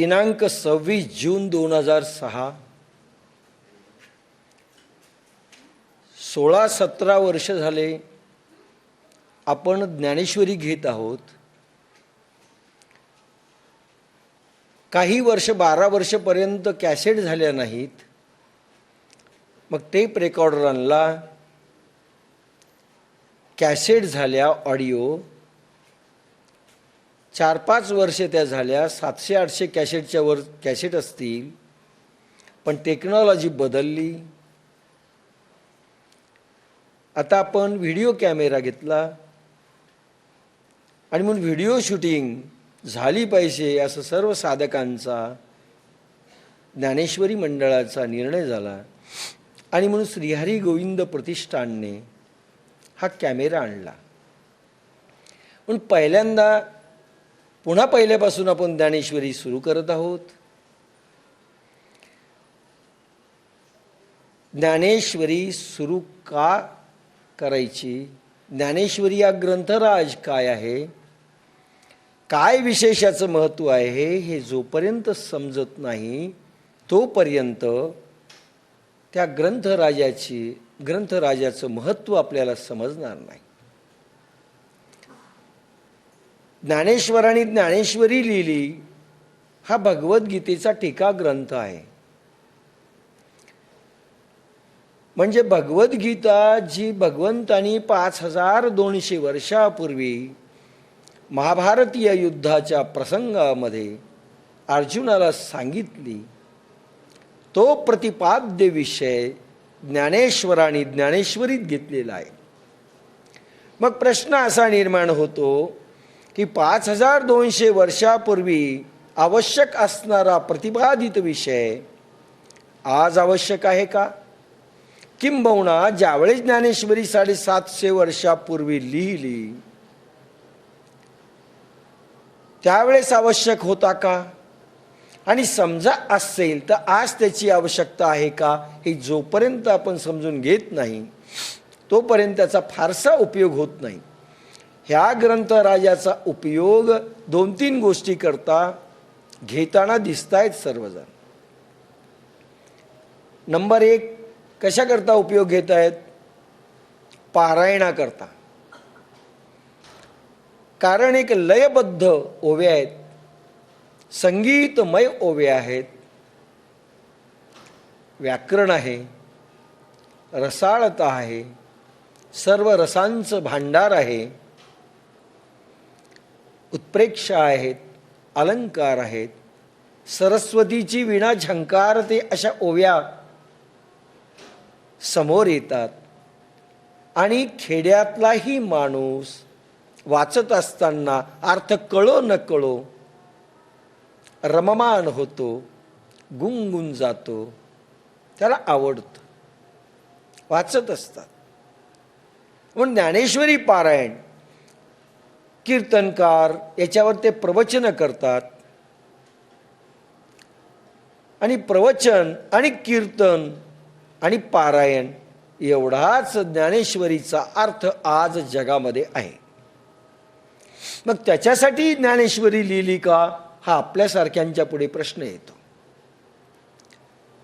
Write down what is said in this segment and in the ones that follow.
दिनांक सव्वीस जून दोन हजार सहा सोळा सतरा वर्ष झाले आपण ज्ञानेश्वरी घेत आहोत. काही वर्ष बारा वर्षपर्यंत कॅसेट झाल्या नाहीत. मग टेप रेकॉर्डर आणला कॅसेट झाल्या ऑडिओ चार पाच वर्षे त्या झाल्या सातशे आठशे कॅसेटच्या वर कॅसेट असतील पण टेक्नॉलॉजी बदलली. आता आपण व्हिडिओ कॅमेरा घेतला. आणि म्हणून व्हिडिओ शूटिंग झाली पाहिजे असं सर्व साधकांचा ज्ञानेश्वरी मंडळाचा निर्णय झाला. आणि म्हणून श्रीहरी गोविंद प्रतिष्ठानने हा कॅमेरा आणला. पण पहिल्यांदा पुन्हा पहिल्यापासून आपण ज्ञानेश्वरी सुरू करत आहोत. ज्ञानेश्वरी सुरू का करायची? ज्ञानेश्वरी या ग्रंथराज काय आहे? काय विशेषाचं महत्त्व आहे हे जोपर्यंत समजत नाही तोपर्यंत त्या ग्रंथराजाची ग्रंथराजाचं महत्त्व आपल्याला समजणार नाही. ज्ञानेश्वरांनी ज्ञानेश्वरी लिहिली हा भगवद्गीतेचा टीका ग्रंथ आहे. म्हणजे भगवद्गीता जी भगवंतानी पाच हजार दोनशे वर्षापूर्वी महाभारतीय युद्धाच्या प्रसंगामध्ये अर्जुनाला सांगितली तो प्रतिपाद्य विषय ज्ञानेश्वराने ज्ञानेश्वरीत घेतलेला आहे. मग प्रश्न असा निर्माण होतो की पाच हजार दोनशे वर्षापूर्वी आवश्यक असणारा प्रतिपादित विषय आज आवश्यक आहे का? किंबहुना ज्यावेळी ज्ञानेश्वरी साडेसातशे वर्षापूर्वी लिहिली त्यावेळेस आवश्यक होता का? आणि समजा असेल तर आज त्याची आवश्यकता आहे का? हे जोपर्यंत आपण समजून घेत नाही तोपर्यंत त्याचा फारसा उपयोग होत नाही. ह्या ग्रंथराजाचा उपयोग दोन तीन गोष्टी करता घेताना दिसत आहेत सर्वजण. नंबर एक कशाकरता उपयोग घेत आहेत पारायणाकरता. कारण एक लयबद्ध ओवे आहेत. संगीतमय ओवे आहेत. व्याकरण आहे. रसाळता आहे. सर्व रसांचं भांडार आहे. उत्प्रेक्षा आहेत अलंकार आहेत सरस्वतीची विणा झंकारते अशा ओव्या समोर येतात. आणि खेड्यातलाही माणूस वाचत असताना अर्थ कळो न कळो रममान होतो गुंगून जातो त्याला आवडतं. वाचत असतात. पण ज्ञानेश्वरी पारायण कीर्तनकार याच्यावर ते प्रवचनं करतात. आणि प्रवचन आणि कीर्तन आणि पारायण एवढाच ज्ञानेश्वरीचा अर्थ आज जगामध्ये आहे. मग त्याच्यासाठी ज्ञानेश्वरी लिहिली का? हा आपल्यासारख्यांच्या पुढे प्रश्न येतो.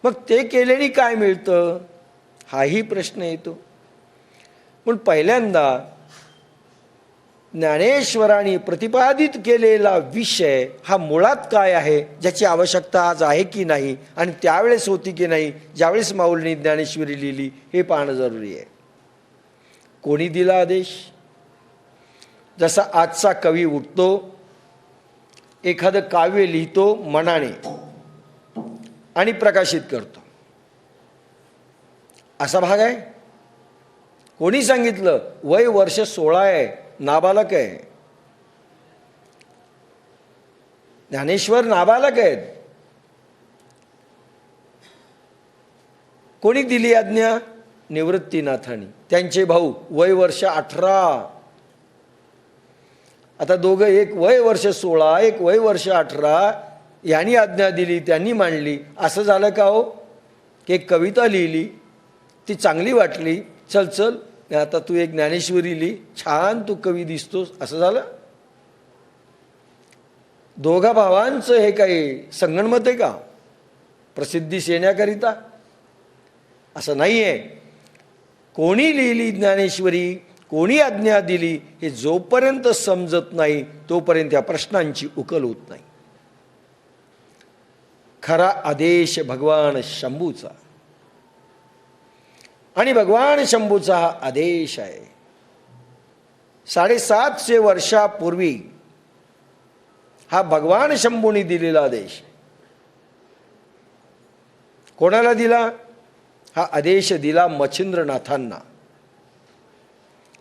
मग ते केल्याने काय मिळतं? हाही प्रश्न येतो. पण पहिल्यांदा ज्ञानेश्वराने प्रतिपादित केलेला विषय हा मुळात काय आहे? ज्याची आवश्यकता आज आहे की नाही? आणि त्यावेळेस होती की नाही? ज्यावेळेस माऊलीने ज्ञानेश्वरी लिहिली हे पाहणं जरुरी आहे. कोणी दिला आदेश? जसा आजचा कवी उठतो एखादं काव्य लिहितो मनाने आणि प्रकाशित करतो. असा भाग आहे? कोणी सांगितलं वय वर्ष सोळा आहे. नाबालक आहे. ज्ञानेश्वर नाबालक आहेत. कोणी दिली आज्ञा? निवृत्तीनाथानी. त्यांचे भाऊ वय वर्ष अठरा. आता दोघं एक वय वर्ष सोळा एक वय वर्ष अठरा यांनी आज्ञा दिली त्यांनी मांडली. असं झालं का हो? की एक कविता लिहिली ती चांगली वाटली. चल चल. आता तू एक ज्ञानेश्वरी लिही छान तू कवी दिसतोस असं झालं? दोघा भावांचं हे काही संगणमत आहे का? प्रसिद्धीस येण्याकरिता असं नाही आहे कोणी लिहिली ज्ञानेश्वरी कोणी आज्ञा दिली हे जोपर्यंत समजत नाही तोपर्यंत या प्रश्नांची उकल होत नाही. खरा आदेश भगवान शंभूचा. आणि भगवान शंभूचा हा आदेश आहे. साडेसातशे वर्षापूर्वी हा भगवान शंभूने दिलेला आदेश कोणाला दिला? हा आदेश दिला मच्छिंद्रनाथांना.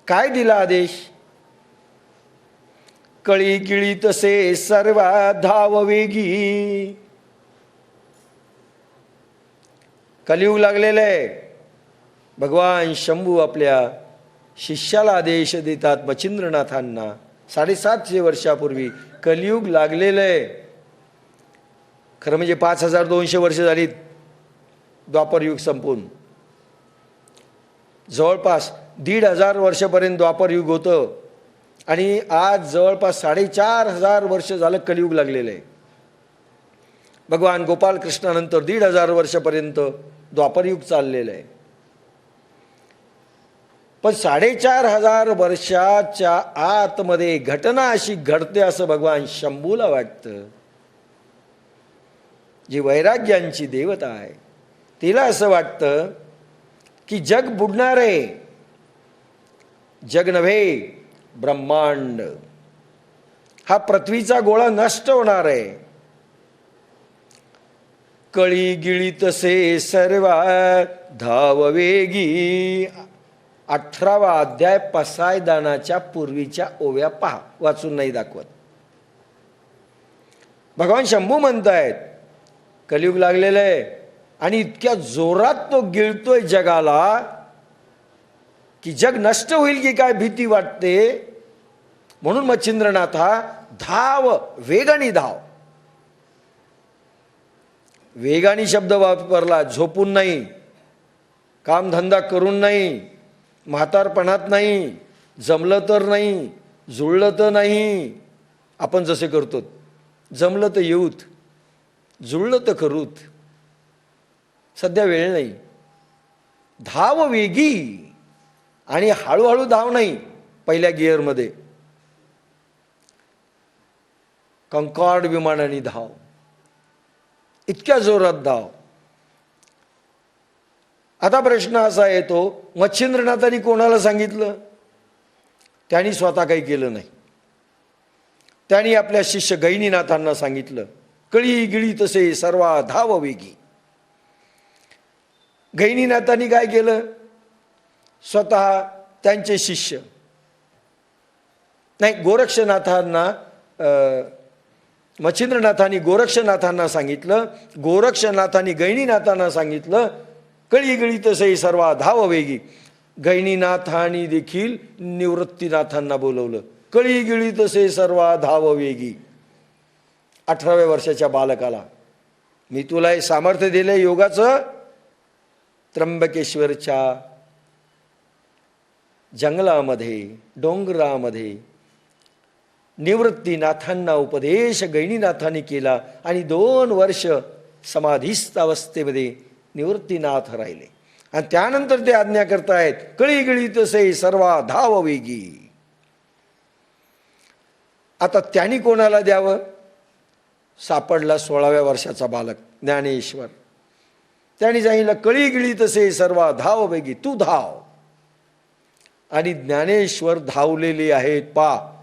काय दिला आदेश? कळी किळी तसे सर्वा धाव वेगी कलियुग लागलेलं आहे. भगवान शंभू आपल्या शिष्याला आदेश देतात मच्छिंद्रनाथांना साडेसातशे वर्षापूर्वी कलियुग लागलेलं आहे. खरं म्हणजे पाच हजार दोनशे वर्ष झालीत द्वापरयुग संपून. जवळपास दीड हजार वर्षापर्यंत द्वापरयुग होतं. आणि आज जवळपास साडेचार हजार वर्ष झालं कलियुग लागलेलं आहे. भगवान गोपाल कृष्णानंतर दीड हजार वर्षापर्यंत द्वापरयुग चाललेलं आहे. पण साडेचार हजार वर्षाच्या आतमध्ये घटना अशी घडते असं भगवान शंभूला वाटतं. जी वैराग्यांची देवता आहे तिला असं वाटतं की जग बुडणार आहे. जग नव्हे ब्रह्मांड. हा पृथ्वीचा गोळा नष्ट होणार आहे. कळी गिळी तसे सर्वा धाववेगी अठरावा अध्याय पसायदानाच्या पूर्वीच्या ओव्या पहा. वाचून नाही दाखवत. भगवान शंभू म्हणतायत कलियुग लागलेलं आहे आणि इतक्या जोरात तो गिळतोय जगाला की जग नष्ट होईल की काय भीती वाटते? म्हणून मच्छिंद्रनाथ हा धाव वेगाने धाव. वेगाने शब्द वापरला झोपून नाही. कामधंदा करून नाही. म्हातारपणात नाही जमलं तर नाही जुळलं तर नाही. आपण जसे करतो जमलं तर येऊत जुळलं तर करूत. सध्या वेळ नाही. धाव वेगी आणि हळूहळू धाव नाही पहिल्या गिअरमध्ये. कंकॉर्ड विमानाने धाव. इतक्या जोरात धाव. आता प्रश्न असा येतो मच्छिंद्रनाथांनी कोणाला सांगितलं? त्यांनी स्वतः काही केलं नाही. त्यांनी आपल्या शिष्य गैनीनाथांना सांगितलं कळी गिळी तसे सर्वा धाव वेगी गैनीनाथांनी काय केलं? स्वतः त्यांचे शिष्य नाही गोरक्षनाथांना मच्छिंद्रनाथांनी गोरक्षनाथांना सांगितलं गोरक्षनाथांनी गैनीनाथांना सांगितलं कळी गिळी सर्वा धाव वेगी गैनीनाथांनी देखील निवृत्तीनाथांना बोलवलं. कळी गिळी तसे सर्वा धाव वेगी अठराव्या वर्षाच्या बालकाला मी तुला हे सामर्थ्य दिलं योगाचं? त्र्यंबकेश्वरच्या जंगलामध्ये डोंगरामध्ये निवृत्तीनाथांना उपदेश गैणीनाथांनी केला आणि दोन वर्ष समाधीस्थ अवस्थेमध्ये निवृत्तीनाथ राहिले. आणि त्यानंतर ते आज्ञा करतायत कळी गळी तसे सर्वा धाव वेगी आता त्यांनी कोणाला द्यावं? सापडला सोळाव्या वर्षाचा बालक ज्ञानेश्वर. त्यांनी सांगितलं कळी गिळी तसे सर्वा धाव वेगी तू धाव. आणि ज्ञानेश्वर धावलेले आहेत पा.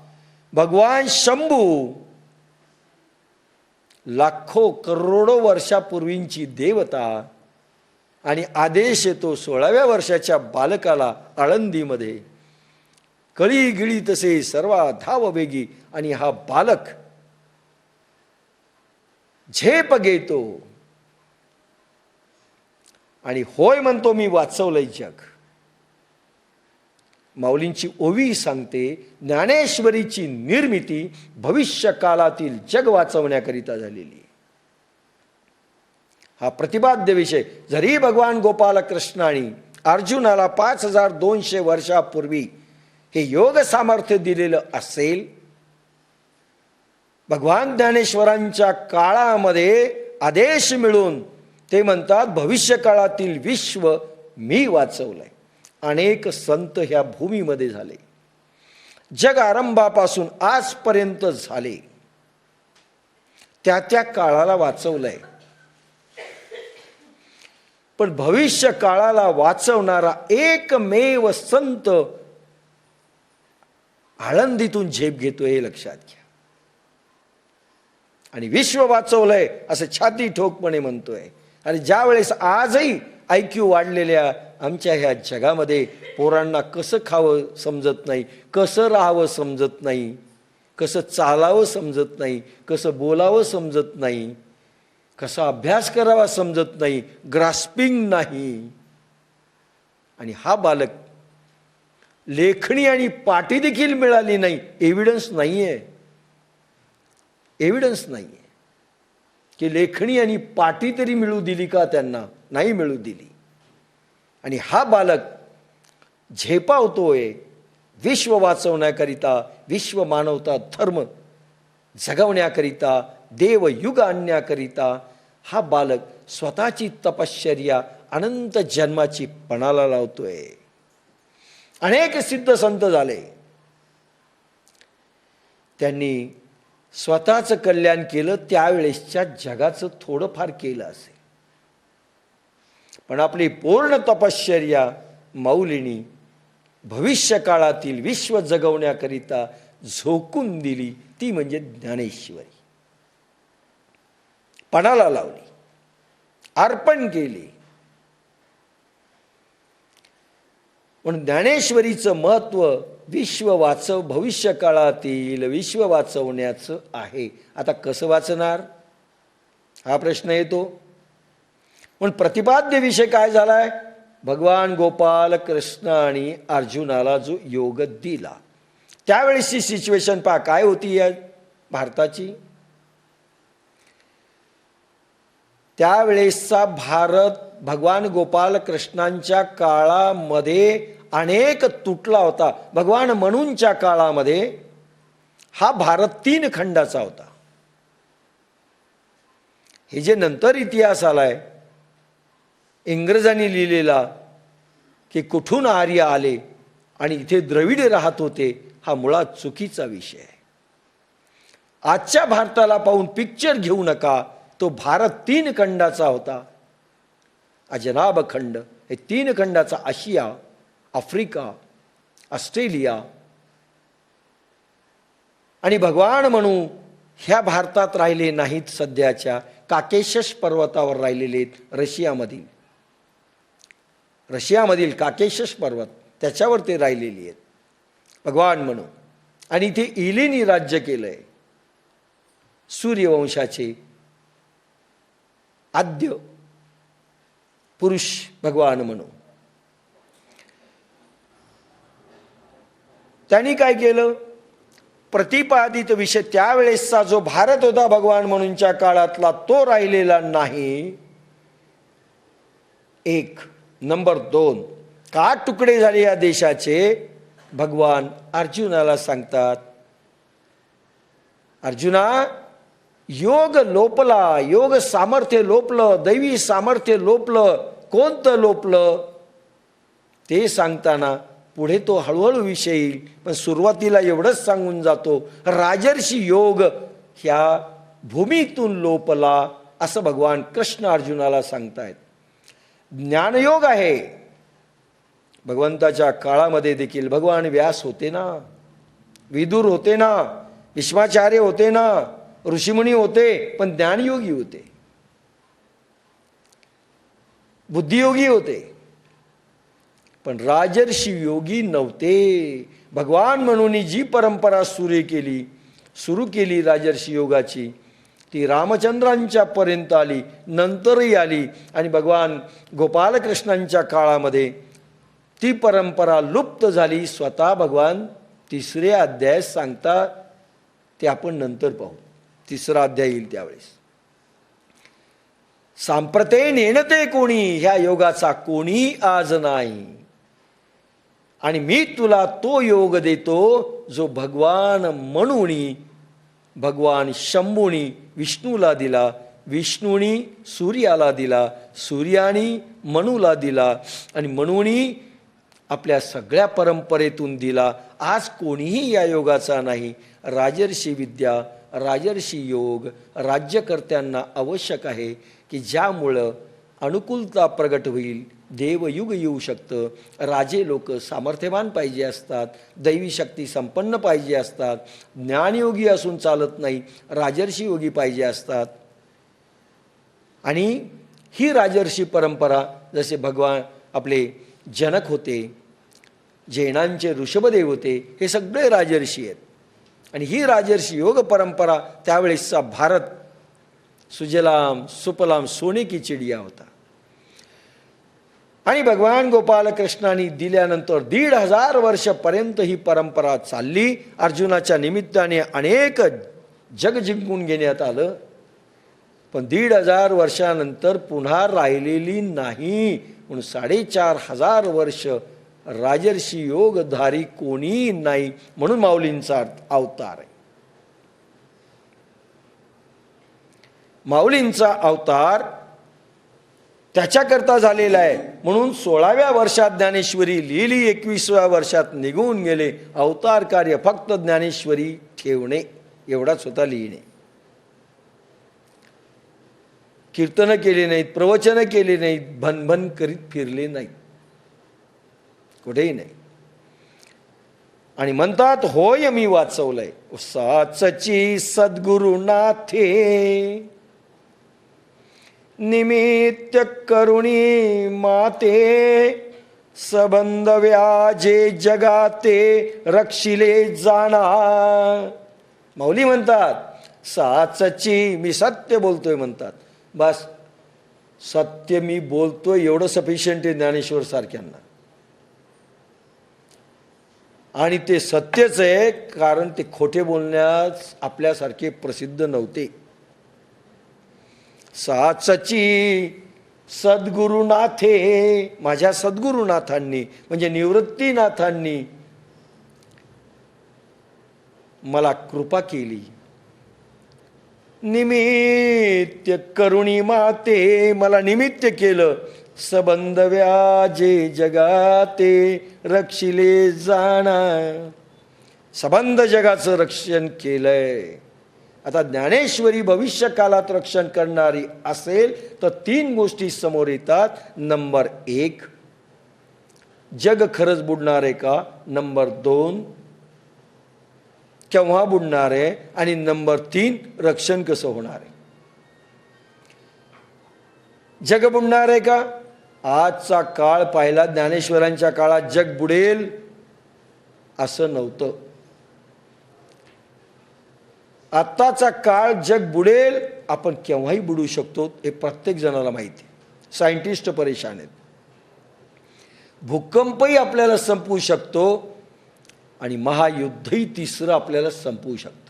भगवान शंभू लाखो करोडो वर्षापूर्वींची देवता आणि आदेश येतो सोळाव्या वर्षाच्या बालकाला आळंदीमध्ये. कळी गिळी तसे सर्वा धाव वेगी आणि हा बालक झेप घेतो. आणि होय म्हणतो मी वाचवलंय जग. माऊलींची ओवी सांगते ज्ञानेश्वरीची निर्मिती भविष्य काळातील जग वाचवण्याकरिता झालेली. हा प्रतिपाद्य विषय. जरी भगवान गोपालकृष्णाने अर्जुनाला पाच हजार दोनशे वर्षापूर्वी हे योग सामर्थ्य दिलेलं असेल भगवान ज्ञानेश्वरांच्या काळामध्ये आदेश मिळून ते म्हणतात भविष्य काळातील विश्व मी वाचवलंय. अनेक संत ह्या भूमीमध्ये झाले. जग आरंभापासून आजपर्यंत झाले. त्या त्या काळाला वाचवलंय. पण भविष्य काळाला वाचवणारा एकमेव संत आळंदीतून झेप घेतो हे लक्षात घ्या. आणि विश्व वाचवलंय असं छाती ठोकपणे म्हणतोय. आणि ज्या वेळेस आजही ऐक्यू वाढलेल्या आमच्या ह्या जगामध्ये पोरांना कसं खावं समजत नाही कसं राहावं समजत नाही कसं चालावं समजत नाही कसं बोलावं समजत नाही कसा अभ्यास करावा समजत नाही ग्रास्पिंग नाही. आणि हा बालक लेखणी आणि पाटी देखील मिळाली नाही एव्हिडन्स नाही आहे एव्हिडन्स नाही आहे की लेखणी आणि पाटी तरी मिळू दिली का त्यांना? नाही मिळू दिली. आणि हा बालक झेपावतोय विश्व वाचवण्याकरिता विश्व मानवता धर्म जगवण्याकरिता देवयुग आणण्याकरिता हा बालक स्वतःची तपश्चर्या अनंत जन्माची पणाला लावतोय. अनेक सिद्ध संत झाले. त्यांनी स्वतःचं कल्याण केलं त्यावेळेसच्या जगाचं थोडंफार केलं असेल पण आपली पूर्ण तपश्चर्या मौलिनी भविष्य काळातील विश्व जगवण्याकरिता झोकून दिली ती म्हणजे ज्ञानेश्वरी. पणाला लावली अर्पण केली. म्हणून ज्ञानेश्वरीचं महत्त्व विश्व वाचव भविष्य काळातील विश्व वाचवण्याचं आहे. आता कसं वाचणार? हा प्रश्न येतो. पण प्रतिपाद्य विषय काय झालाय? भगवान गोपाल कृष्ण आणि अर्जुनाला जो योग दिला. त्यावेळेसची सिच्युएशन पहा काय होती या भारताची? त्यावेळेसचा भारत भगवान गोपाल कृष्णांच्या काळामध्ये अनेक तुटला होता. भगवान म्हणूनच्या काळामध्ये हा भारत तीन खंडाचा होता. हे जे नंतर इतिहास आलाय इंग्रजांनी लिहिलेला की कुठून आर्य आले आणि इथे द्रविड राहत होते हा मुळात चुकीचा विषय आहे. आजच्या भारताला पाहून पिक्चर घेऊ नका. तो भारत तीन खंडाचा होता. अजनाब खंड हे तीन खंडाचा आशिया आफ्रिका ऑस्ट्रेलिया. आणि भगवान म्हणू ह्या भारतात राहिले नाहीत सध्याच्या काकेशस पर्वतावर राहिलेले आहेत रशियामधील. रशियामधील काकेशस पर्वत त्याच्यावर ते राहिलेली आहेत. भगवान म्हणू. आणि इथे इलेनी राज्य केलंय. सूर्यवंशाचे आद्य पुरुष भगवान म्हणून. त्यांनी काय केलं? प्रतिपादित विषय त्यावेळेसचा जो भारत होता भगवान म्हणूनच्या काळातला तो राहिलेला नाही. एक नंबर दोन का तुकडे झाले या देशाचे? भगवान अर्जुनाला सांगतात अर्जुना योग लोपला योग सामर्थ्य लोपलं दैवी सामर्थ्य लोपलं कोणतं लोपलं? ते सांगताना पुढे तो हळूहळू विषय येईल. पण सुरुवातीला एवढंच सांगून जातो राजर्षी योग ह्या भूमीतून लोपला असं भगवान कृष्ण अर्जुनाला सांगतायत. ज्ञानयोग आहे. भगवंताच्या काळामध्ये देखील भगवान व्यास होते ना? विदूर होते ना? विश्वाचार्य होते ना? ऋषीमुनी होते पण ज्ञानयोगी होते. बुद्धियोगी होते. पण राजर्षी योगी नव्हते. भगवान म्हणून जी परंपरा सुरू केली सुरू केली राजर्षी योगाची ती रामचंद्रांच्या पर्यंत आली नंतरही आली आणि भगवान गोपालकृष्णांच्या काळामध्ये ती परंपरा लुप्त झाली. स्वतः भगवान तिसरे अध्याय सांगता ते आपण नंतर पाहू. तिसरा अध्याय येईल त्यावेळेस. सांप्रते नेणते कोणी? ह्या योगाचा कोणी आज नाही. आणि मी तुला तो योग देतो जो भगवान म्हणूनी भगवान शंभूनी विष्णूला दिला विष्णूनी सूर्याला दिला सूर्यानी मनूला दिला आणि मनूनी आपल्या सगळ्या परंपरेतून दिला. आज कोणीही या योगाचा नाही. राजर्षी विद्या राजर्षी योग राज्यकर्त्यांना आवश्यक आहे की ज्यामुळं अनुकूलता प्रगट होईल देवयुग येऊ शकतं राजे लोक सामर्थ्यवान पाहिजे असतात दैवी शक्ती संपन्न पाहिजे असतात ज्ञानयोगी असून चालत नाही राजर्षी योगी पाहिजे असतात. आणि ही राजर्षी परंपरा जसे भगवान आपले जनक होते जैनांचे ऋषभदेव होते हे सगळे राजर्षी आहेत. आणि ही राजर्षी योग परंपरा त्यावेळेसचा भारत सुजलाम सुपलाम सोने की चिडिया होता. आणि भगवान गोपालकृष्णाने दिल्यानंतर दीड हजार वर्षपर्यंत ही परंपरा चालली. अर्जुनाच्या निमित्ताने अनेक जग जिंकून घेण्यात आलं. पण दीड हजार वर्षानंतर पुन्हा राहिलेली नाही. म्हणून साडेचार हजार वर्ष राजर्षी योगधारी कोणी नाही म्हणून माऊलींचा अवतार आहे. माऊलींचा अवतार त्याच्याकरता झालेला आहे. म्हणून सोळाव्या वर्षात ज्ञानेश्वरी लिहिली एकविसव्या वर्षात निघून गेले. अवतार कार्य फक्त ज्ञानेश्वरी ठेवणे एवढाच होता लिहिणे. कीर्तनं केली नाहीत प्रवचनं केली नाहीत भनभन करीत फिरले नाहीत. कुठेही नाही. आणि म्हणतात होय मी वाचवलंय. साचची सद्गुरुनाथे निमित्त करुणी माते सबंध व्याजे जगाते रक्षिले जाणा. माऊली म्हणतात साचची मी सत्य बोलतोय म्हणतात. बस सत्य मी बोलतोय एवढं सफिशियंट आहे ज्ञानेश्वर सारख्यांना. आणि ते सत्यच आहे कारण ते खोटे बोलण्यास आपल्यासारखे प्रसिद्ध नव्हते. साचची सद्गुरुनाथे माझ्या सद्गुरुनाथांनी म्हणजे निवृत्तीनाथांनी मला कृपा केली. निमित्त करुणी माते मला निमित्त केलं. सबंध व्याजे जगाते रक्षिले जाणार सबंध जगाचं रक्षण केलंय. आता ज्ञानेश्वरी भविष्यकालात रक्षण करणारी असेल तर तीन गोष्टी समोर येतात. नंबर एक जग खरंच बुडणार आहे का? नंबर दोन केव्हा बुडणार? आहे आणि नंबर तीन रक्षण कसं होणार आहे? जग बुडणार आहे का? आजचा काळ पाहिला ज्ञानेश्वरांच्या काळात जग बुडेल असं नव्हतं. आत्ताचा काळ जग बुडेल आपण केव्हाही बुडू शकतो हे प्रत्येक जणाला माहिती आहे. सायंटिस्ट परेशान आहेत. भूकंपही आपल्याला संपवू शकतो आणि महायुद्धही तिसरं आपल्याला संपवू शकतो.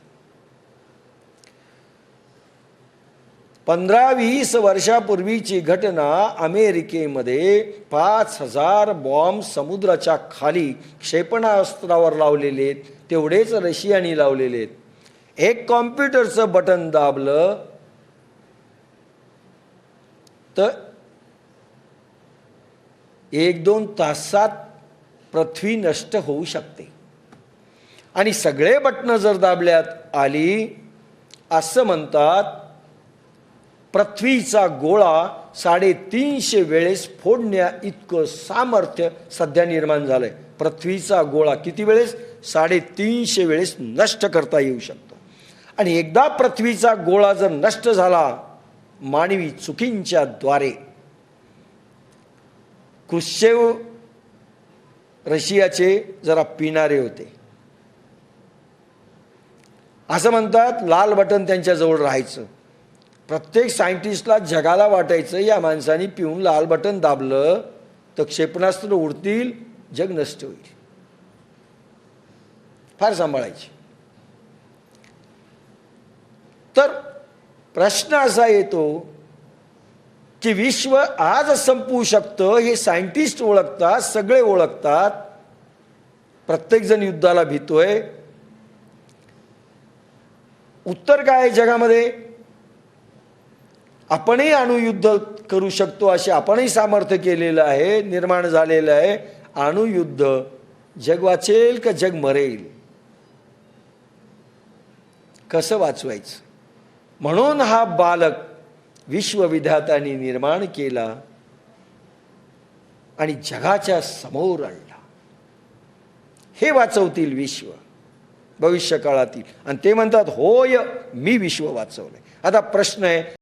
पंधरा वीस वर्षापूर्वीची घटना अमेरिकेमध्ये पाच हजार बॉम्ब समुद्राच्या खाली क्षेपणास्त्रावर लावलेले आहेत. तेवढेच रशियाने लावलेले आहेत. एक कॉम्प्युटरचं बटन दाबलं तर एक दोन तासात पृथ्वी नष्ट होऊ शकते. आणि सगळे बटणं जर दाबल्यात आली असं म्हणतात पृथ्वीचा गोळा साडेतीनशे वेळेस फोडण्या इतकं सामर्थ्य सध्या निर्माण झालंय. पृथ्वीचा गोळा किती वेळेस? साडेतीनशे वेळेस नष्ट करता येऊ शकतो. आणि एकदा पृथ्वीचा गोळा जर नष्ट झाला मानवी चुकींच्या द्वारे. क्रुश्चेव रशियाचे जरा पिणारे होते. असं म्हणतात लाल बटन त्यांच्याजवळ राहायचं. प्रत्येक सायंटिस्टला जगाला वाटायचं या माणसाने पिऊन लाल बटन दाबलं तर क्षेपणास्त्र उडतील जग नष्ट होईल. फार सांभाळायची. तर प्रश्न असा येतो की विश्व आज संपवू शकतं हे सायंटिस्ट ओळखतात सगळे ओळखतात. प्रत्येकजण युद्धाला भीतोय. उत्तर काय आहे जगामध्ये? आपणही अणुयुद्ध करू शकतो असे आपणही सामर्थ्य केलेलं आहे निर्माण झालेलं आहे. अणुयुद्ध जग वाचेल का जग मरेल? कसं वाचवायचं? म्हणून हा बालक विश्वविधात्याने निर्माण केला आणि जगाच्या समोर आणला. हे वाचवतील विश्व भविष्य काळातील आणि ते म्हणतात होय मी विश्व वाचवलंय. आता प्रश्न आहे